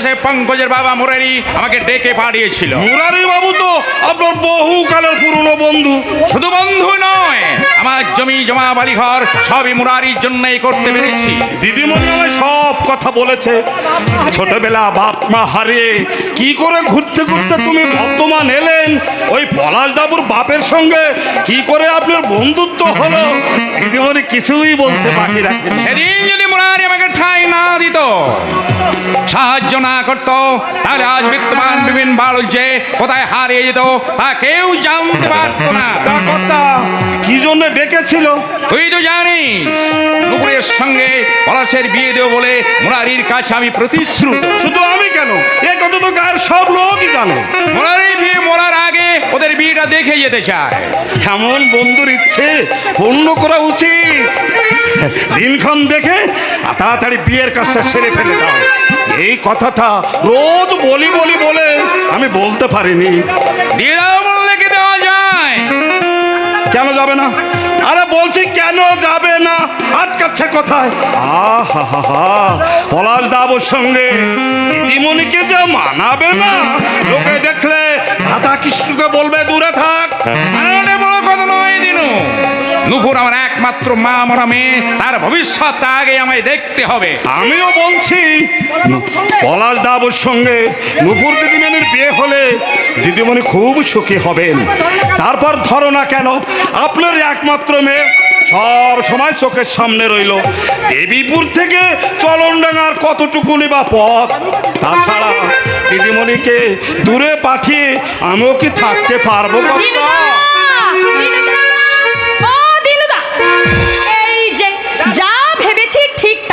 অবশেষে পঙ্কজের বাবা মুরারি আমাকে ডেকে পাঠিয়েছিল। মুরারি বাবু তো আপনার বহু কালের পুরনো বন্ধু। শুধু বন্ধু নয় আমার জমি জমা বাড়ি ঘর সবই মুরারির জন্যই করতে পেরেছি। দিদিমণি আমায় সব কথা বলেছে। ছোটবেলা বাপ মা হারিয়ে কি করে ঘুরতে ঘুরতে তুমি বর্তমান এলেন? ওই পলাশ বাবুর বাপের সঙ্গে কি করে আপনার বন্ধুত্ব হলো? দিদিমণি কিছুই বলতে বাকি রাখেন সেদিন যদি মুরারি আমাকে ঠাঁই না দিত সাহায্য না করতো তাহলে আজ বিদ্যমান বিভিন্ন বাড়ছে কোথায় হারিয়ে যেত তা কেউ জানতে পারত না। তা কথা কি জন্য ডেকেছিল? তুই তো জানি নুপুরের সঙ্গে পলাশের বিয়ে দেবো বলে মুরারির কাছে আমি প্রতিশ্রুত। শুধু আমি কেন? কথা তো গায়ের সব লোকই জানে। মুরারির বিয়ে মরার আগে ওদের বিয়েটা দেখে যেতে চায়। এমন বন্ধুর ইচ্ছে পূর্ণ করা উচিত। দিনক্ষণ দেখে তাড়াতাড়ি বিয়ের কাজটা সেরে ফেলে দাও। এই কথাটা রোজ বলি বলি বলে আমি বলতে পারিনি। দিয়ে দাও বললে কি দেওয়া যায়। কেন যাবে না? আরে বলছি কেন যাবে না? আটকাচ্ছে কোথায়? আহা হা হা পলাশ দাবুর সঙ্গে। দিদিমণিকে যে মানাবে না, লোকে দেখলে রাধা কৃষ্ণকে বলবে, দূরে থাক। নুপুর আমার একমাত্র মা মরা মেয়ে। তার ভবিষ্যৎ আগে আমায় দেখতে হবে। আমিও বলছি পলাশ দাবুর সঙ্গে নুপুর দিদিমণির বিয়ে হলে দিদিমণি খুব সুখী হবেন। তারপর ধরো না কেন আপনার একমাত্র মেয়ে সব সময় চোখের সামনে রইল। দেবীপুর থেকে চলনডাঙ্গার কতটুকুনি বা পথ? তাছাড়া দিদিমণিকে দূরে পাঠিয়ে আমিও কি থাকতে পারব?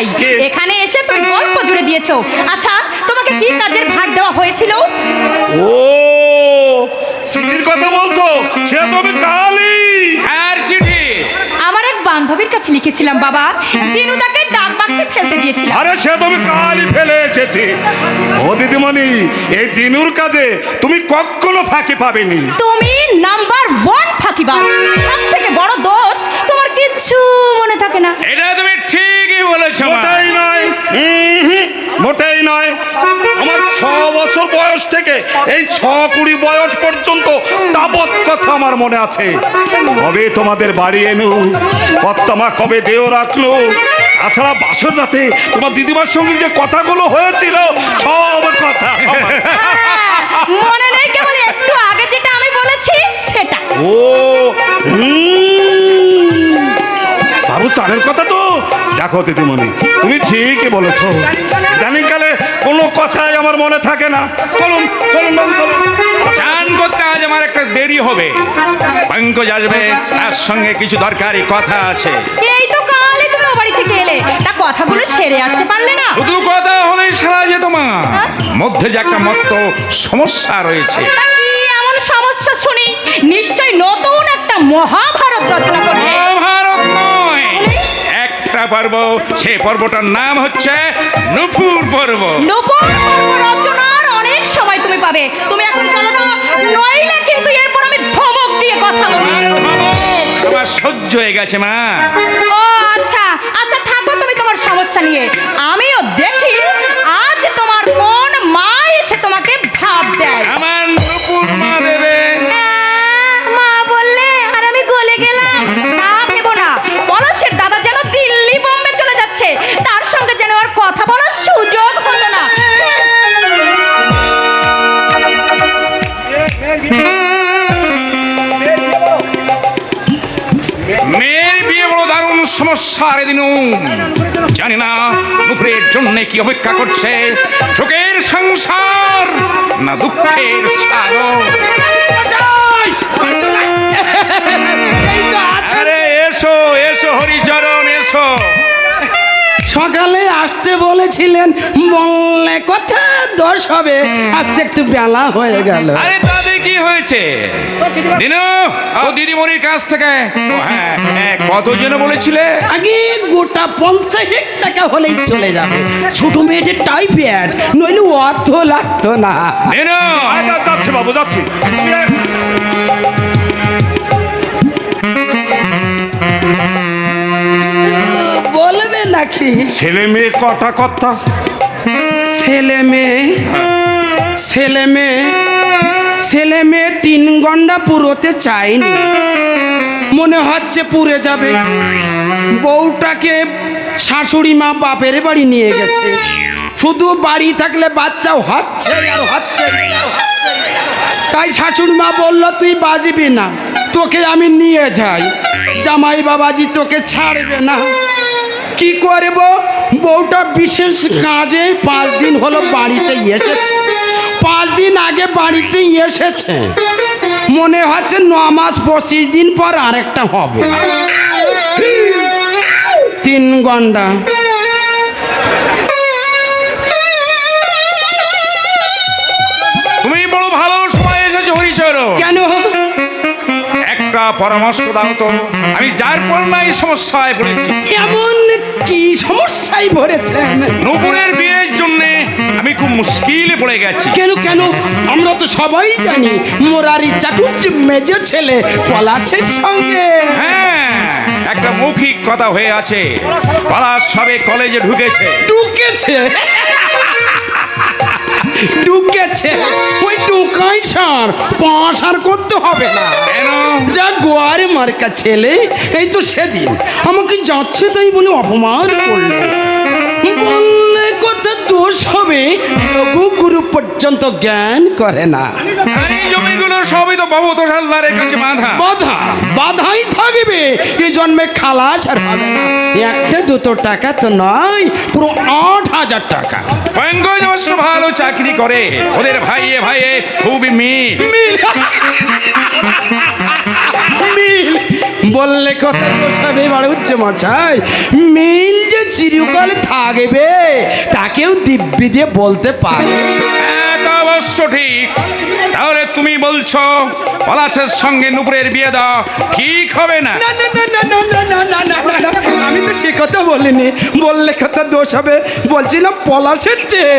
ঠিক কে? এখানে এসে তুমি গল্প জুড়ে দিয়েছ। আচ্ছা তোমাকে কি কাজের ভার দেওয়া হয়েছিল? ও চিঠির কথা বলছো? সে তুমি কালি আর চিঠি। আমার এক বান্ধবীর কাছে লিখেছিলাম বাবা। দিনুদাকে ডাক বাক্সে ফেলতে দিয়েছিলাম। আরে সে তুমি কালই ফেলে এসেছি। ও দিদিমণি এই দিনুর কাজে তুমি কখনো ফাঁকি পাবেনি। তুমি নাম্বার ওয়ান ফাঁকিবাজ। সব থেকে বড় দোষ তোমার কিচ্ছু মনে থাকে না। এটা তুমি ঠিকই বলেছ। মোটেই নয়। হুম, মোটেই নয়। আমার ছ বছর বয়স থেকে এই ছ কুড়ি বয়স পর্যন্ত তাবৎ কথা আমার মনে আছে। কবে তোমাদের বাড়ি এনু? কত্তমা কবে দেও রাখল? তাছাড়া বাসর রাতে তোমার দিদিমার সঙ্গে যে কথাগুলো হয়েছিল সব কথা মনে নেই কেবল একটু আগে যেটা আমি বলেছি সেটা। ও হুম। বাবু কথা তো? দেখো দিদিমণি তুমি ঠিকই বলেছ। জানিকালে কোনো কথাই আমার মনে থাকে না। চলুন চলুন চান করতে আজ আমার একটা দেরি হবে। পঙ্কজ আসবে তার সঙ্গে কিছু দরকারি কথা আছে। এই তো কালই তুমি বাড়ি থেকে এলে। তা কথাগুলো সেরে আসতে পারলে না? শুধু কথা হলেই সারা যেত মা। মধ্যে যে একটা মস্ত সমস্যা রয়েছে। কি এমন সমস্যা শুনি? নিশ্চয় নতুন একটা মহাভারত রচনা করবে। একটা পর্ব সে পর্বটার নাম হচ্ছে নুপুর পর্ব। নূপুর পর্ব রচনার অনেক সময় তুমি পাবে। তুমি এখন চলো তো নইলে কিন্তু এরপর আমি ধমক দিয়ে কথা বলব। আমার সহ্য হয়ে গেছে মা। ও আচ্ছা আচ্ছা থাকো তুমি তোমার সমস্যা নিয়ে। আমিও দেখি আজ তোমার কোন মা এসে তোমাকে ভাব দেয়। আমার নুপুর মা দেবে। সমস্যা দিন। জানি না নুপুরের জন্য কি অপেক্ষা করছে সুখের সংসার না দুঃখের সাগর? সকালে আসতে বলেছিলেন বললে কথা দোষ হবে। আসতে একটু বেলা হয়ে গেল। আরে কি হয়েছে? দিনু ও দিদিমণির কাছ থেকে। হ্যাঁ হ্যাঁ, কত যেন বলেছিলে? আগে গোটা পঞ্চাশ টাকা হলেই চলে যাবে। ছোট মেয়েদের টাইপের নইলে অর্থ লাগতো না। দিনু! যাচ্ছি বাবু যাচ্ছি। নাকি? ছেলে মেয়ে কটা কথা ছেলে মেয়ে ছেলে মেয়ে ছেলে মেয়ে তিন ঘণ্টা পুরোতে চাইনি মনে হচ্ছে পুড়ে যাবে। বউটাকে শাশুড়ি মা বাপের বাড়ি নিয়ে গেছে। শুধু বাড়ি থাকলে বাচ্চাও হচ্ছে আর হচ্ছে। তাই শাশুড়ি মা বলল তুই বাজবি না তোকে আমি নিয়ে যাই। জামাই বাবাজি তোকে ছাড়বে না। কি করব? বউটা বিশেষ কাজে পাঁচ দিন হলো বাড়িতে এসেছে। পাঁচ দিন আগে বাড়িতে এসেছে। মনে হচ্ছে ন মাস পঁচিশ দিন পর আরেকটা হবে। তিন ঘণ্টা। পরামর্শ দাও তো। আমি যার নাই সমস্যায় পড়েছি এমন কি সমস্যায় ভরেছেন? নূপুরের বিয়ের জন্য আমি খুব মুশকিলে পড়ে গেছি। কেন কেন? আমরা তো সবাই জানি মোরারি চাটুর্য মেজো ছেলে পলাশের সঙ্গে। হ্যাঁ একটা মৌখিক কথা হয়ে আছে। পলাশ সবে কলেজে ঢুকেছে। ঢুকেছে? ঢুকেছে। ওই ঢুকাই সার পাঁচ আর করতে হবে না। যা গোয়ারে মার্কা ছেলে এই তো সেদিন। আমাকে যাচ্ছে তাই বলে অপমান করল। বললে কথা দোষ হবে। লঘু গুরু পর্যন্ত জ্ঞান করে না। সবই তো বাবু তো হালদারের কাছে বাঁধা। বাধা বাধাই থাকবে। এই জন্মে খালাস আর হবে না। একটা দুটো টাকা তো নয় পুরো আট হাজার টাকা। পঙ্কজ অবশ্য ভালো চাকরি করে। ওদের ভাইয়ে ভাইয়ে খুবই মিল। মিল। মিল। বললে কথা বসাবে এবার হচ্ছে মশাই। মিল যে চিরকাল থাকবে তাকেও দিব্যি দিয়ে বলতে পারে বলছো পলাশের সঙ্গে নুপুরের বিয়ে দাও ঠিক হবে না আমি তো সে কথা বলিনি বললে কথা দোষ হবে বলছিলাম পলাশের চেয়ে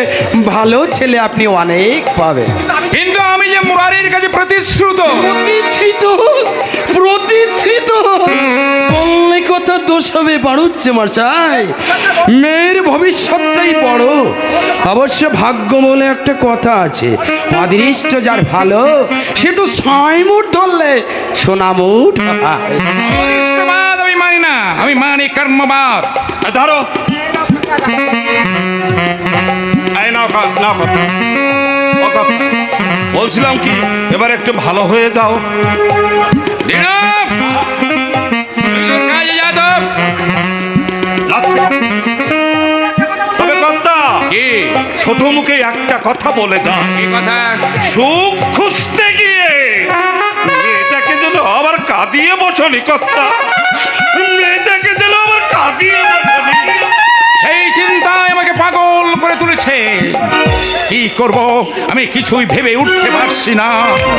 ভালো ছেলে আপনি অনেক পাবেন যে মুরারির কাছে প্রতিশ্রুত। প্রতিষ্ঠিত প্রতিষ্ঠিত বললে কথা দোষ হবে বাড়ুচ্ছে মশাই। মেয়ের ভবিষ্যৎটাই বড়। অবশ্য ভাগ্য বলে একটা কথা আছে। অদৃষ্ট যার ভালো সে তো সাইমুট ধরলে সোনামুট আমি মানি না আমি মানি কর্মবাদ। ধরো। নাও নাও। বলছিলাম কি এবার একটু ভালো হয়ে যাও। ছোট মুখে একটা কথা বলে যা সুখ খুঁজতে গিয়ে মেয়েটাকে যেন আবার কাঁদিয়ে বসনি কর্তা। মেয়েটাকে যেন আবার কাঁদিয়ে তুলেছে কি করব? আমি কিছুই ভেবে উঠতে পারছি না।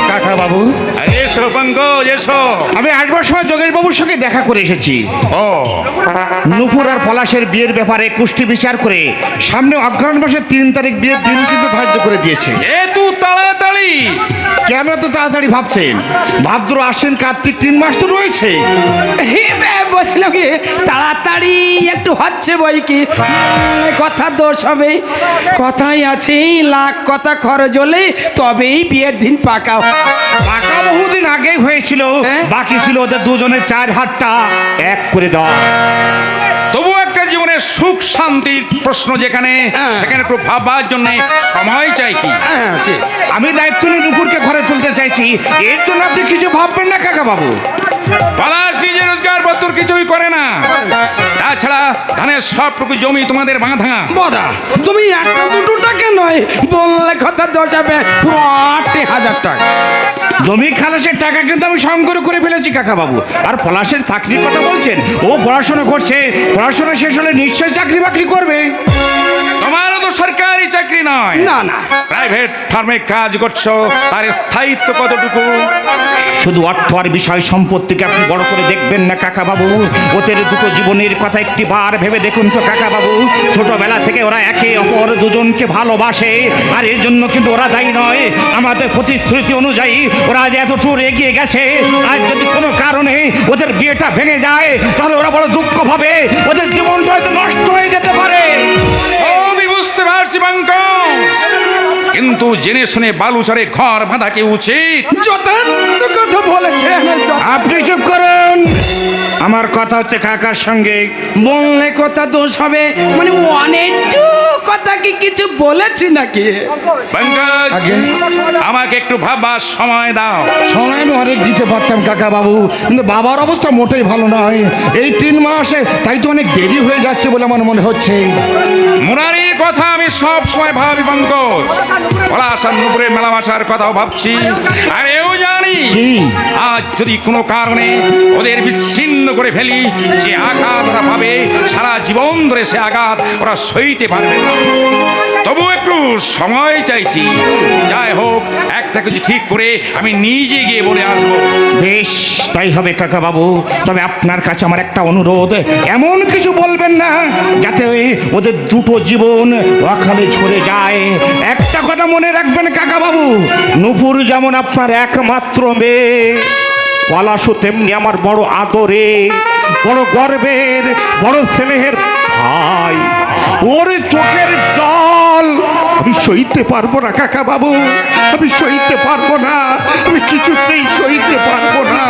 কাকা বাবু এসো পঙ্কজ এসো। আমি আসবার সময় যোগেশ বাবুর সঙ্গে দেখা করে এসেছি। ও। নুপুর আর পলাশের বিয়ের ব্যাপারে কুষ্টি বিচার করে সামনে অগ্রহণ মাসের তিন তারিখ বিয়ের দিন কিন্তু ধার্য করে দিয়েছে। যেহেতু তাড়াতাড়ি। কেন তো তাড়াতাড়ি ভাবছেন? ভাদ্র আশ্বিন কার্তিক তিন মাস তো রয়েছে। হে বলছিলাম কি তাড়াতাড়ি একটু হচ্ছে বই কি? কথা দোষ হবে। কথাই আছে লাখ কথা খরচ হলে তবেই বিয়ের দিন পাকা। টাকা বহুদিন আগেই হয়েছিল। হ্যাঁ? বাকি ছিল ওদের দুজনের চার হাতটা এক করে দেওয়া। তবু সুখ শান্তির প্রশ্ন যেখানে হ্যাঁ। সেখানে একটু ভাববার জন্য সময় চাই কি? হ্যাঁ আমি দায়িত্ব নিয়ে নুপুরকে ঘরে তুলতে চাইছি এর জন্য আপনি কিছু ভাববেন না কাকা বাবু পলাশ কিছুই করে না, তাছাড়া জমি তোমাদের বাঁধা। তুমি দুটো টাকা নয় বললে হাজার টাকা। জমি টাকা কিন্তু আমি করে ফেলেছি কাকা বাবু আর পলাশের চাকরির কথা বলছেন, ও পড়াশোনা করছে, পড়াশোনা শেষ হলে নিশ্চয়ই চাকরি বাকরি করবে। সরকারি চাকরি নয়। না না। প্রাইভেট ফার্মে কাজ করছ তার স্থায়িত্ব কতটুকু? শুধু অর্থ আর বিষয় সম্পত্তিকে আপনি বড় করে দেখবেন না কাকা বাবু ওদের দুটো জীবনের কথা একটি বার ভেবে দেখুন তো কাকা বাবু ছোটবেলা থেকে ওরা একে অপর দুজনকে ভালোবাসে আর এর জন্য কিন্তু ওরা দায়ী নয়। আমাদের প্রতিশ্রুতি অনুযায়ী ওরা যে এত টুর এগিয়ে গেছে আর যদি কোনো কারণে ওদের বিয়েটা ভেঙে যায় তাহলে ওরা বড় দুঃখ পাবে। ওদের জীবনটা হয়তো কিন্তু জেনে শুনে বালুচরে ঘর বাঁধা কি উচিত। যথার্থ কথা বলেছেন আপনি চুপ করুন। আমার কথা হচ্ছে কাকার সঙ্গে। বললে কথা দোষ হবে। মানে অনেক কথা কি কিছু বলেছি নাকি? পঙ্কজ আমাকে একটু ভাববার সময় দাও। সময় আমি অনেক দিতে পারতাম কাকা বাবু। কিন্তু বাবার অবস্থা মোটেই ভালো নয়। এই তিন মাসে তাই তো অনেক দেরি হয়ে যাচ্ছে বলে আমার মনে হচ্ছে। মুরারির কথা আমি সব সময় ভাবি পঙ্কজ। পলাশার মেলা মেলামাছার কথাও ভাবছি। আর এও জানি? আজ যদি কোনো কারণে ওদের বিচ্ছিন্ন করে ফেলি যে আঘাত ওরা পাবে সারা জীবন ধরে সে আঘাত ওরা সইতে পারবে না। তবু একটু সময় চাইছি। যাই হোক একটা কিছু ঠিক করে আমি নিজে গিয়ে বলে আসব। বেশ তাই হবে কাকা বাবু তবে আপনার কাছে আমার একটা অনুরোধ। এমন কিছু বলবেন না যাতে ওদের দুটো জীবন অকালে ঝরে যায়। একটা কথা মনে রাখবেন কাকা বাবু নুপুর যেমন আপনার একমাত্র মেয়ে পলাশও তেমনি আমার বড় আদরে, বড় গর্বের, বড় স্নেহের ভাই। ওর চোখের জল, আমি সইতে পারব না কাকা বাবু আমি সইতে পারব না, আমি কিছুতেই সইতে পারব না।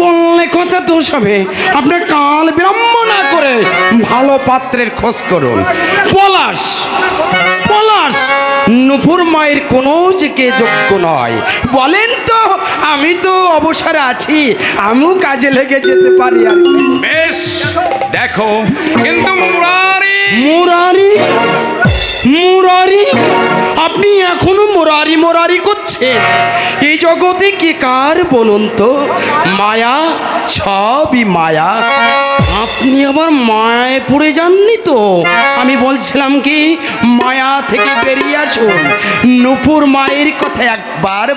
বললে কথা দোষ হবে। আপনার কাল করে ভালো পাত্রের খোঁজ করুন। পলাশ পলাশ নুপুর মায়ের কোনো দিকে যোগ্য নয়। বলেন তো আমি তো অবসরে আছি আমিও কাজে লেগে যেতে পারি আর বেশ দেখো কিন্তু মুরারি মুরারি? মুরারি, আপনি এখনও মুরারি মুরারি করছেন। এই জগতে কি কার বলুন তো? মায়া, সবই মায়া। আপনি আবার মায়ায় পড়ে যাননি তো? আমি বলছিলাম কি, মায়া থেকে বেরিয়ে আসুন। নুপুর মায়ের কথা একবার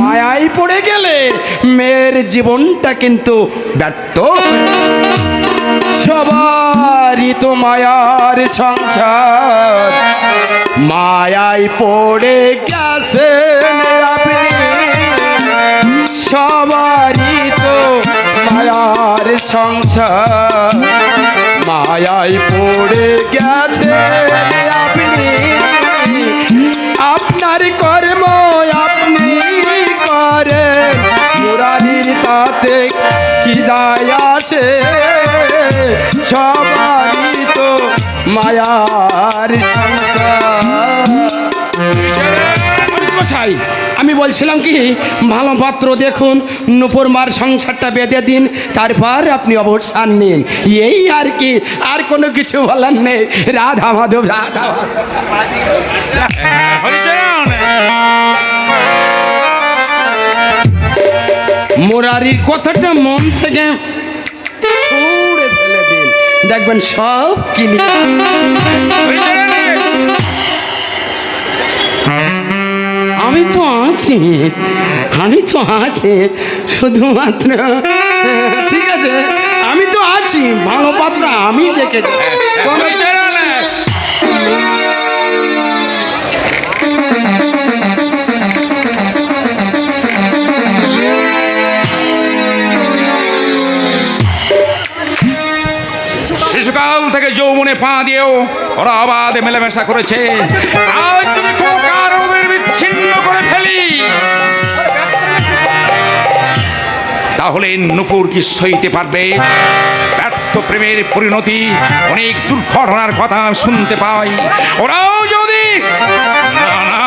মায়ায় পড়ে গেলে মেয়ের জীবনটা কিন্তু ব্যর্থ। সবারই তো মায়ার সংসার। মায়ায় পড়ে আপনি। সবারই তো মায়ার সংসার। মায়ায় পড়ে আপনি। আপনার কর্ম আপনি মুরারির তাতে কি যায় আসে? সবারই তো মায়ার সংসার। আমি বলছিলাম কি ভালো পাত্র দেখুন নুপুর মার সংসারটা বেঁধে দিন তারপর আপনি অবসান নিন। এই আর কি আর কোনো কিছু বলার নেই। রাধা মাধব রাধা মাধব। মুরারির কথাটা মন থেকে দেখবেন সব কিনে। আমি তো আছি আমি তো আছি শুধুমাত্র। ঠিক আছে আমি তো আছি ভালো পাত্র আমি দেখেছি। হরিচরণ যৌবনে পা দিয়েও ওরা অবাধে মেলামেশা করেছে। আজ তুমি কোনো কারণ বিচ্ছিন্ন করে ফেলি। তাহলে নুপুর কি সইতে পারবে? ব্যর্থ প্রেমের পরিণতি অনেক দুর্ঘটনার কথা শুনতে পাই। ওরাও যদি না না,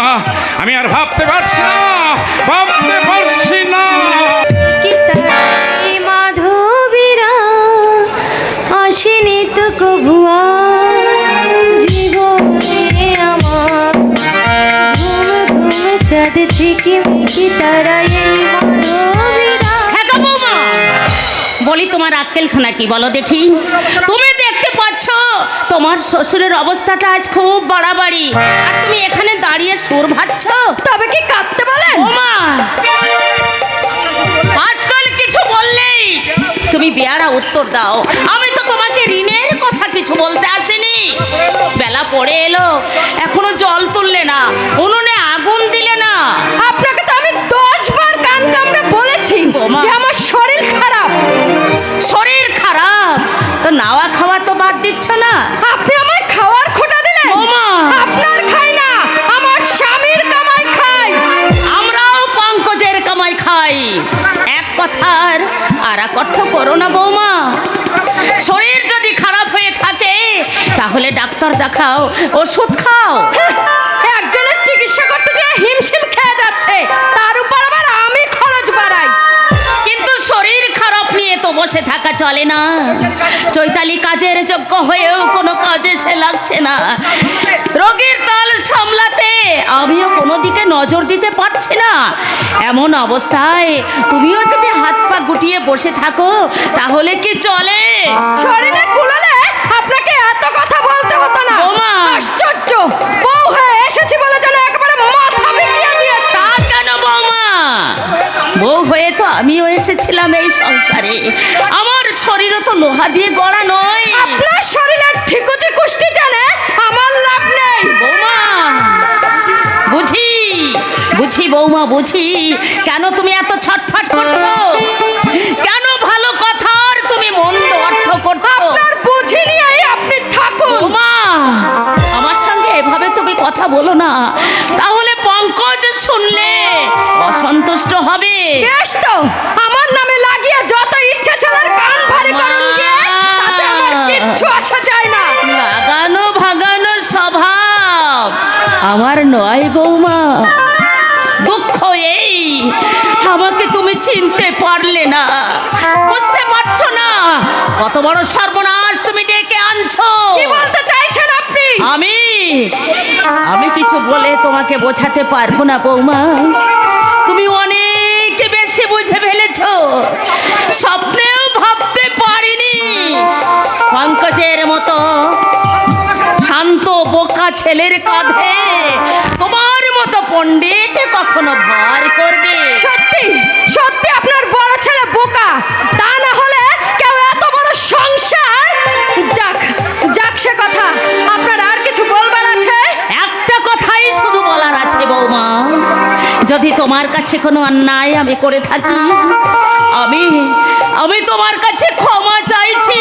আমি আর ভাবতে পারছি না। ভাবতে চাঁদ থেকে মিকি তারা এই হ্যাঁ বলি তোমার আক্কেলখানা কি বলো দেখি? তুমি দেখতে পাচ্ছ তোমার শ্বশুরের অবস্থাটা আজ খুব বাড়াবাড়ি। আর তুমি এখানে দাঁড়িয়ে সুর ভাচ্ছ তবে কি কাঁদতে বলেন? ওমা আজকাল কিছু বললেই তুমি বেয়ারা উত্তর দাও। আমি তো তোমাকে ঋণের কথা কিছু বলতে আসেনি। বেলা পড়ে এলো এখনও জল তুললে না উনুনে আগুন দিলে না। আপনাকে তো আমি দশ বার কান কামড়ে বলেছি যে আমার শরীর খারাপ। শরীর খারাপ? তো নাওয়া খাওয়া তো বাদ দিচ্ছ না? আপনি আমায় খাওয়ার খোটা দিলেন? আপনার খাই না আমার স্বামীর কামাই খাই। আমরাও পঙ্কজের কামাই খাই। এক কথার আর এক অর্থ করো না বৌমা। শরীর যদি তাহলে ডাক্তার দেখাও ওষুধ খাও। একজনের চিকিৎসা করতে যে হিমশিম খেয়ে যাচ্ছে তার উপর আবার আমি খরচ বাড়াই। কিন্তু শরীর খারাপ নিয়ে তো বসে থাকা চলে না। চৈতালি কাজের যোগ্য হয়েও কোনো কাজে সে লাগছে না। রোগীর তাল সামলাতে আমিও কোনো দিকে নজর দিতে পারছি না। এমন অবস্থায় তুমিও যদি হাত পা গুটিয়ে বসে থাকো তাহলে কি চলে? শরীরে কুলালে এত কথা বলতে হতো না। বৌমা। আশ্চর্য। বউ হয়ে এসেছি বলে যেন একেবারে মাথা বিকিয়ে দিয়েছে। তা কেন বৌমা? বউ হয়ে তো আমিও এসেছিলাম এই সংসারে। আমার শরীরও তো লোহা দিয়ে গড়া নয়। আপনার শরীরের ঠিকুজি কুষ্টি জানে আমার লাভ নেই। বৌমা বুঝি বুঝি বৌমা বুঝি। কেন তুমি এত ছটফট করছ? বলো না। তাহলে পঙ্কজ শুনলে অসন্তুষ্ট হবে। বেশ তো আমার নামে লাগিয়ে যত ইচ্ছা ছেলের কান ভারী করুন গিয়ে তাতে আমার কিচ্ছু আসা যায় না। লাগানো ভাগানো স্বভাব আমার নয় বৌমা। দুঃখ এই আমাকে তুমি চিনতে পারলে না। বুঝতে পারছ না? কত বড় সর্বনাশ তুমি ডেকে আনছো। কি বলতে চাইছেন আপনি? আমি আমি কিছু বলে তোমাকে বোঝাতে পারব না, বৌমা। তুমি অনেক বেশি বুঝে ফেলেছ। স্বপ্নেও ভাবতে পারিনি। পঙ্কজের মতো শান্ত, বোকা ছেলের কাঁধে তোমার মতো পণ্ডিত কখনো ভর করবে। সত্যি সত্যি যদি তোমার কাছে কোনো অন্যায় আমি করে থাকি আমি আমি তোমার কাছে ক্ষমা চাইছি।